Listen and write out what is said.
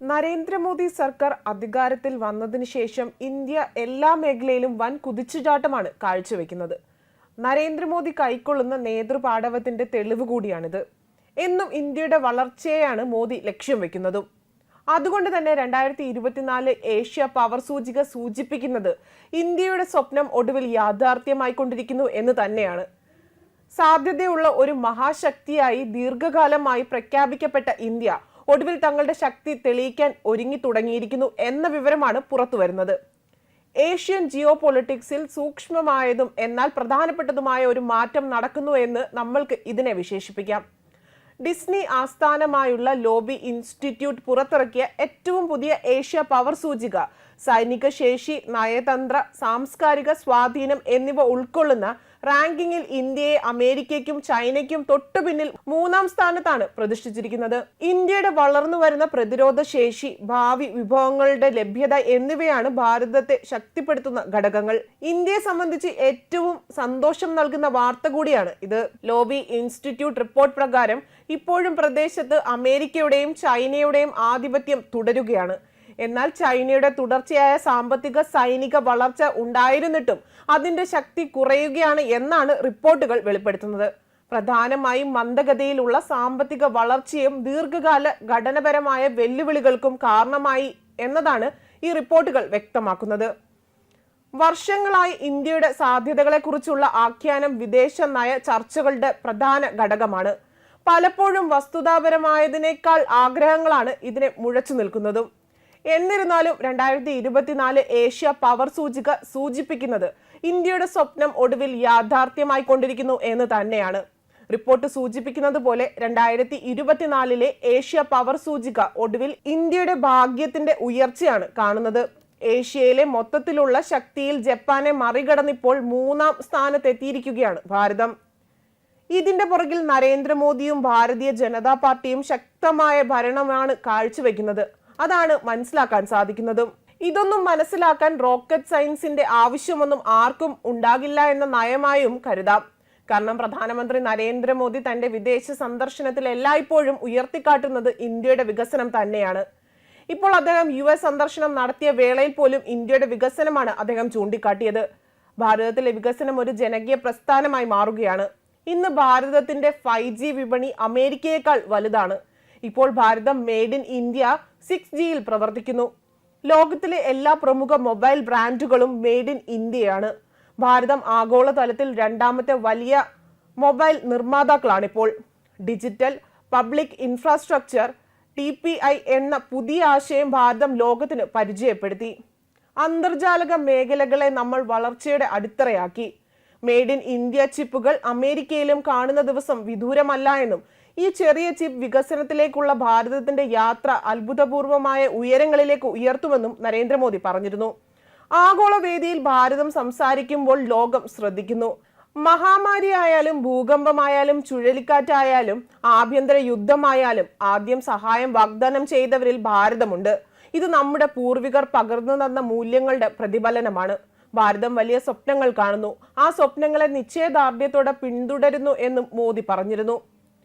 നരേന്ദ്രമോദി സർക്കാർ അധികാരത്തിൽ വന്നതിന് ശേഷം ഇന്ത്യ എല്ലാ മേഖലയിലും വൻ കുതിച്ചുചാട്ടമാണ് കാഴ്ചവെക്കുന്നത്. നരേന്ദ്രമോദി കൈക്കൊള്ളുന്ന നേതൃപാടവത്തിന്റെ തെളിവ് കൂടിയാണിത്. എന്നും ഇന്ത്യയുടെ വളർച്ചയെയാണ് മോദി ലക്ഷ്യം വെക്കുന്നതും. അതുകൊണ്ട് തന്നെ രണ്ടായിരത്തി ഇരുപത്തിനാല് ഏഷ്യ പവർ സൂചിക സൂചിപ്പിക്കുന്നത് ഇന്ത്യയുടെ സ്വപ്നം ഒടുവിൽ യാഥാർത്ഥ്യമായിക്കൊണ്ടിരിക്കുന്നു എന്ന് തന്നെയാണ്. സാധ്യതയുള്ള ഒരു മഹാശക്തിയായി ദീർഘകാലമായി പ്രഖ്യാപിക്കപ്പെട്ട ഇന്ത്യ ഒടുവിൽ തങ്ങളുടെ ശക്തി തെളിയിക്കാൻ ഒരുങ്ങി തുടങ്ങിയിരിക്കുന്നു എന്ന വിവരമാണ് പുറത്തുവരുന്നത് ഏഷ്യൻ ജിയോ പൊളിറ്റിക്സിൽ സൂക്ഷ്മമായതും എന്നാൽ പ്രധാനപ്പെട്ടതുമായ ഒരു മാറ്റം നടക്കുന്നു എന്ന് നമ്മൾക്ക് ഇതിനെ വിശേഷിപ്പിക്കാം. ഡിസ്നി ആസ്ഥാനമായുള്ള ലോബി ഇൻസ്റ്റിറ്റ്യൂട്ട് പുറത്തിറക്കിയ ഏറ്റവും പുതിയ ഏഷ്യ പവർ സൂചിക സൈനിക ശേഷി നയതന്ത്ര സാംസ്കാരിക സ്വാധീനം എന്നിവ ഉൾക്കൊള്ളുന്ന റാങ്കിങ്ങിൽ ഇന്ത്യയെ അമേരിക്കയ്ക്കും ചൈനയ്ക്കും തൊട്ടു പിന്നിൽ മൂന്നാം സ്ഥാനത്താണ് പ്രതിഷ്ഠിച്ചിരിക്കുന്നത്. ഇന്ത്യയുടെ വളർന്നു വരുന്ന പ്രതിരോധ ശേഷി ഭാവി വിഭവങ്ങളുടെ ലഭ്യത എന്നിവയാണ് ഭാരതത്തെ ശക്തിപ്പെടുത്തുന്ന ഘടകങ്ങൾ. ഇന്ത്യയെ സംബന്ധിച്ച് ഏറ്റവും സന്തോഷം നൽകുന്ന വാർത്ത കൂടിയാണ് ഇത്. ലോബി ഇൻസ്റ്റിറ്റ്യൂട്ട് റിപ്പോർട്ട് പ്രകാരം ഇപ്പോഴും പ്രദേശത്ത് അമേരിക്കയുടെയും ചൈനയുടെയും ആധിപത്യം തുടരുകയാണ്. എന്നാൽ ചൈനയുടെ തുടർച്ചയായ സാമ്പത്തിക സൈനിക വളർച്ച ഉണ്ടായിരുന്നിട്ടും അതിന്റെ ശക്തി കുറയുകയാണ് എന്നാണ് റിപ്പോർട്ടുകൾ വെളിപ്പെടുത്തുന്നത്. പ്രധാനമായും മന്ദഗതിയിലുള്ള സാമ്പത്തിക വളർച്ചയും ദീർഘകാല ഘടനപരമായ വെല്ലുവിളികൾക്കും കാരണമായി എന്നതാണ് ഈ റിപ്പോർട്ടുകൾ വ്യക്തമാക്കുന്നത്. വർഷങ്ങളായി ഇന്ത്യയുടെ സാധ്യതകളെക്കുറിച്ചുള്ള ആഖ്യാനം വിദേശ നയ ചർച്ചകളുടെ പ്രധാന ഘടകമാണ്. പലപ്പോഴും വസ്തുതാപരമായതിനേക്കാൾ ആഗ്രഹങ്ങളാണ് ഇതിനെ മുഴച്ചു നിൽക്കുന്നതും. എന്നിരുന്നാലും രണ്ടായിരത്തി ഇരുപത്തിനാല് ഏഷ്യ പവർ സൂചിക സൂചിപ്പിക്കുന്നത് ഇന്ത്യയുടെ സ്വപ്നം ഒടുവിൽ യാഥാർത്ഥ്യമായി കൊണ്ടിരിക്കുന്നു എന്ന് തന്നെയാണ്. റിപ്പോർട്ട് സൂചിപ്പിക്കുന്നത് പോലെ രണ്ടായിരത്തി ഇരുപത്തിനാലിലെ ഏഷ്യ പവർ സൂചിക ഒടുവിൽ ഇന്ത്യയുടെ ഭാഗ്യത്തിന്റെ ഉയർച്ചയാണ് കാണുന്നത്. ഏഷ്യയിലെ മൊത്തത്തിലുള്ള ശക്തിയിൽ ജപ്പാനെ മറികടന്നിപ്പോൾ മൂന്നാം സ്ഥാനത്തെത്തിയിരിക്കുകയാണ് ഭാരതം. ഇതിന്റെ പുറകിൽ നരേന്ദ്രമോദിയും ഭാരതീയ ജനതാ പാർട്ടിയും ശക്തമായ ഭരണമാണ് കാഴ്ചവെക്കുന്നത്. അതാണ് മനസ്സിലാക്കാൻ സാധിക്കുന്നതും. ഇതൊന്നും മനസ്സിലാക്കാൻ റോക്കറ്റ് സയൻസിന്റെ ആവശ്യമൊന്നും ആർക്കും ഉണ്ടാകില്ല എന്ന നയമായും കരുതാം. കാരണം പ്രധാനമന്ത്രി നരേന്ദ്രമോദി തന്റെ വിദേശ സന്ദർശനത്തിൽ എല്ലായ്പ്പോഴും ഉയർത്തിക്കാട്ടുന്നത് ഇന്ത്യയുടെ വികസനം തന്നെയാണ്. ഇപ്പോൾ അദ്ദേഹം യു എസ് സന്ദർശനം നടത്തിയ വേളയിൽ പോലും ഇന്ത്യയുടെ വികസനമാണ് അദ്ദേഹം ചൂണ്ടിക്കാട്ടിയത്. ഭാരതത്തിലെ വികസനം ഒരു ജനകീയ പ്രസ്ഥാനമായി മാറുകയാണ്. ഇന്ന് ഭാരതത്തിന്റെ ഫൈവ് വിപണി അമേരിക്കയേക്കാൾ വലുതാണ്. ഇപ്പോൾ Bharatam made in India six ജിയിൽ പ്രവർത്തിക്കുന്നു. ലോകത്തിലെ എല്ലാ പ്രമുഖ മൊബൈൽ ബ്രാൻഡുകളും മെയ്ഡ് ഇൻ ഇന്ത്യയാണ് ഭാരതം ആഗോളതലത്തിൽ രണ്ടാമത്തെ വലിയ mobile നിർമ്മാതാക്കളാണിപ്പോൾ. Digital public infrastructure T P I എന്ന പുതിയ ആശയം ഭാരതം ലോകത്തിന് പരിചയപ്പെടുത്തി. അന്തർജാലക മേഖലകളെ നമ്മൾ വളർച്ചയുടെ അടിത്തറയാക്കി. മെയ്ഡ് ഇൻ ഇന്ത്യ ചിപ്പുകൾ അമേരിക്കയിലും കാണുന്ന ദിവസം വിദൂരമല്ല എന്നും ഈ ചെറിയ ചിപ്പ് വികസനത്തിലേക്കുള്ള ഭാരതത്തിന്റെ യാത്ര അത്ഭുതപൂർവമായ ഉയരങ്ങളിലേക്ക് ഉയർത്തുമെന്നും നരേന്ദ്രമോദി പറഞ്ഞിരുന്നു. ആഗോള വേദിയിൽ ഭാരതം സംസാരിക്കുമ്പോൾ ലോകം ശ്രദ്ധിക്കുന്നു. മഹാമാരി ആയാലും ഭൂകമ്പമായാലും ചുഴലിക്കാറ്റായാലും ആഭ്യന്തര യുദ്ധമായാലും ആദ്യം സഹായം വാഗ്ദാനം ചെയ്തവരിൽ ഭാരതമുണ്ട്. ഇത് നമ്മുടെ പൂർവികർ പകർന്നു തന്ന മൂല്യങ്ങളുടെ പ്രതിഫലനമാണ്. ഭാരതം വലിയ സ്വപ്നങ്ങൾ കാണുന്നു. ആ സ്വപ്നങ്ങളെ നിശ്ചയദാർഢ്യത്തോടെ പിന്തുടരുന്നു എന്നും മോദി പറഞ്ഞിരുന്നു.